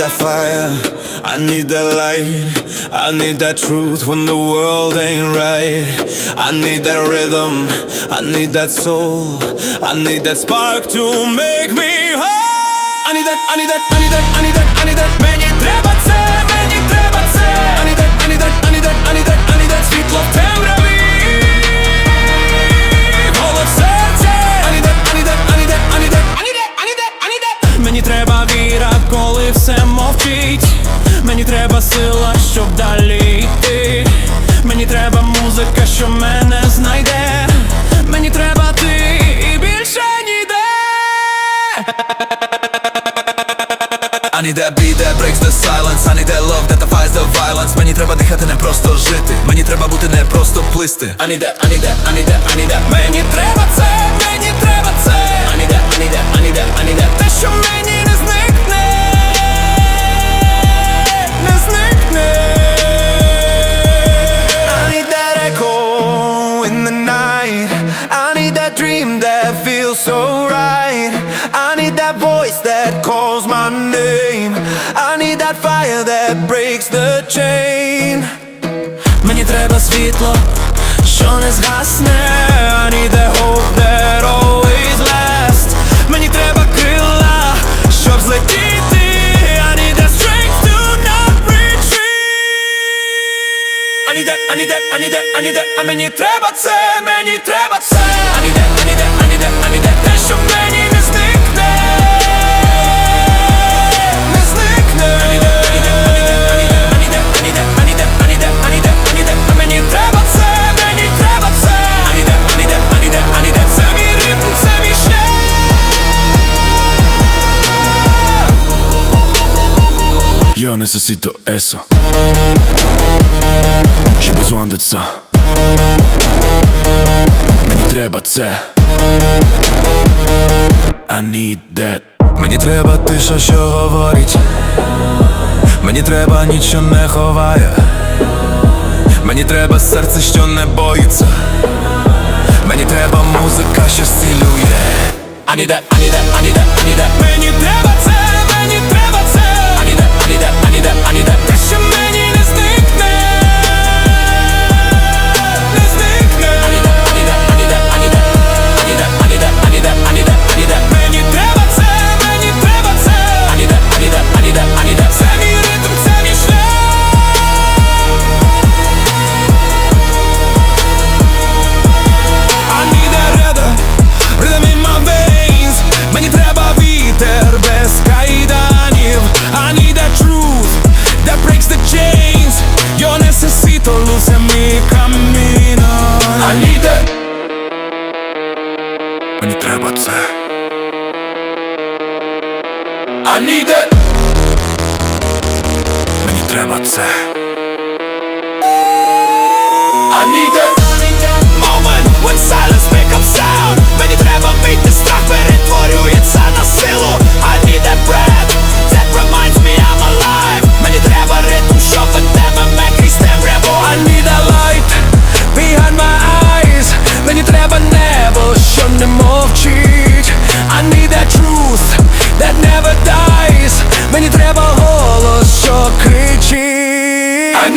that fire, I need that light, I need that truth when the world ain't right. I need that rhythm, I need that soul, I need that spark to make me whole. I need that, I need that, I need that, I need that, I need that. Мені треба це, мені треба це. Що мене знайде. Мені треба ти і більше ніде. I need that beat that breaks the silence I need that love that defies the violence Мені треба дихати, не просто жити Мені треба бути не просто плисти I need that, I need that, I need that, I need that feels so right I need that voice that calls my name I need that fire that breaks the chain Мені треба світло, що не згасне I need that hope that always lasts Мені треба крила, щоб злетіти I need that strength to not retreat I need that, I need that, I need that, I need that А мені треба це, мені треба це I need that, I need that, відійде, а те, що в мені не зникне, не зникне, а мені треба це, мені треба це, аніде, аніде, аніде, аніде, це мій ритм, це мій шлях. Yo necesito eso J'ai besoin de ça Треба це. I need that. Мені треба тиша, що говорить. Мені треба нічого не ховає. Мені треба серце, що не боїться. Мені треба музика, що зцілює I need that, I need that, I need that, Мені треба це. I need that Мені треба це. I need that moment when silence becomes sound Мені треба вийти, страх перетворюється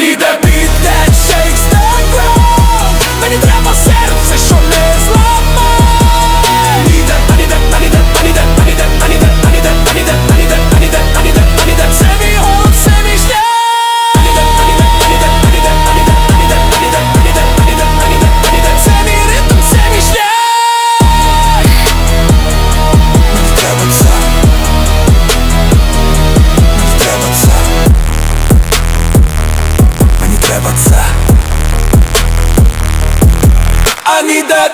need that оца Анидат